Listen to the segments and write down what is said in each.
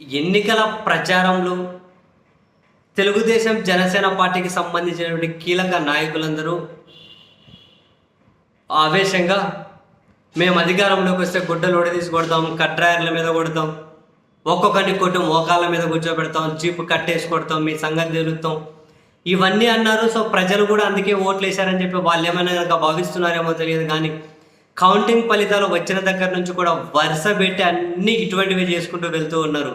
ఎన్నికల ప్రచారంలో తెలుగుదేశం జనసేన పార్టీకి సంబంధించినటువంటి కీలక నాయకులందరూ ఆవేశంగా మేము అధికారంలోకి వస్తే గుడ్డలు ఒడదీసి కొడతాం కట్రాయర్ల మీద కొడతాం ఒక్కొక్కరిని కొట్టి మోకాళ్ళ మీద కూర్చోబెడతాం జీపు కట్టేసి కొడతాం మీ సంగతి తెలుస్తాం ఇవన్నీ అన్నారు సో ప్రజలు కూడా అందుకే ఓట్లు వేశారని చెప్పి వాళ్ళు ఏమైనా కనుక భావిస్తున్నారేమో తెలియదు కానీ కౌంటింగ్ ఫలితాలు వచ్చిన దగ్గర నుంచి కూడా వరుస పెట్టి అన్ని ఇటువంటివి చేసుకుంటూ వెళ్తూ ఉన్నారు.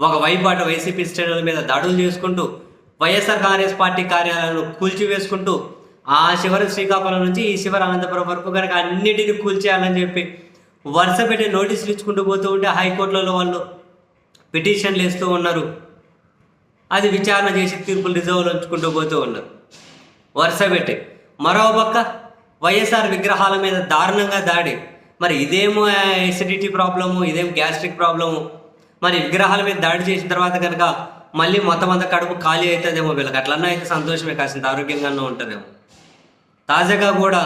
ఒకవైపు అటు వైసీపీ శ్రేణుల మీద దాడులు చేసుకుంటూ Y S R Congress party కార్యాలయాలను కూల్చివేసుకుంటూ ఆ శివరి శ్రీకాకుళం నుంచి ఈ శివరి అనంతపురం వరకు కనుక అన్నిటిని కూల్చేయాలని చెప్పి వరుస పెట్టి నోటీసులు ఇచ్చుకుంటూ పోతూ ఉంటే హైకోర్టులలో వాళ్ళు పిటిషన్లు వేస్తూ ఉన్నారు. అది విచారణ చేసి తీర్పులు రిజర్వ్లు ఉంచుకుంటూ పోతూ ఉన్నారు. వరుస పెట్టి. మరోపక్క వైఎస్ఆర్ విగ్రహాల మీద దారుణంగా దాడి. మరి ఇదేమో ఎసిడిటీ ప్రాబ్లము ఇదేం గ్యాస్ట్రిక్ ప్రాబ్లము మరి విగ్రహాల మీద దాడి చేసిన తర్వాత కనుక మళ్ళీ మొత్తం అంతా కడుపు ఖాళీ అవుతుందేమో వీళ్ళకి. అట్లన్నా అయితే సంతోషమే కాసింత ఆరోగ్యంగానే ఉంటుందేమో. తాజాగా కూడా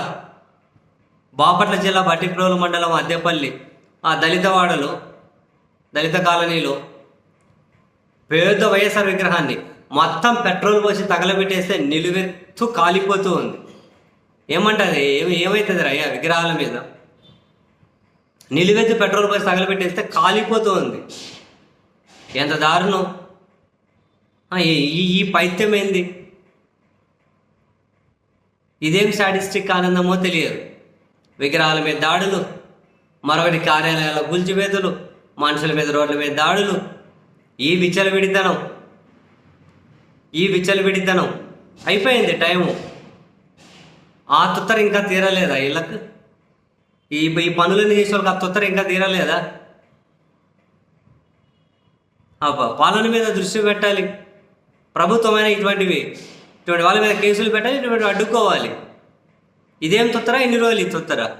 బాపట్ల జిల్లా బట్టిప్రోలు మండలం అద్దెపల్లి ఆ దళితవాడలో దళిత కాలనీలో పేద వైఎస్ఆర్ విగ్రహాన్ని మొత్తం పెట్రోల్ పోసి తగలబెట్టేస్తే నిలువెత్తు కాలిపోతూ ఉంది. ఏమంటది ఏమి ఏమవుతుంది అయ్యా విగ్రహాల మీద? నిలువెత్తు పెట్రోల్ పోసి తగలబెట్టేస్తే కాలిపోతూ ఉంది. ఎంత దారుణం? ఈ- ఈ పైత్యం ఏంది? ఇదేం సాటిస్టిక్ ఆనందమో తెలియదు. విగ్రహాల మీద దాడులు మరొకటి కార్యాలయాల గుల్చివేతలు మనుషుల మీద రోడ్ల మీద దాడులు. ఈ విచ్చలవిడితనం ఈ విచ్చలవిడితనం అయిపోయింది టైము. ఆ తుత్తర ఇంకా తీరలేదా వీళ్ళకు ఈ ఈ పనులన్నీ చేసే వాళ్ళకి ఆ తుత్తర ఇంకా తీరలేదా? ఆ పాలన మీద దృష్టి పెట్టాలి. ప్రభుత్వమైన ఇటువంటివి ఇటువంటి వాళ్ళ మీద కేసులు పెట్టాలి ఇటువంటి అడ్డుకోవాలి. ఇదేం తొత్తరా? ఎన్ని రోజులు ఈ తొత్తరా?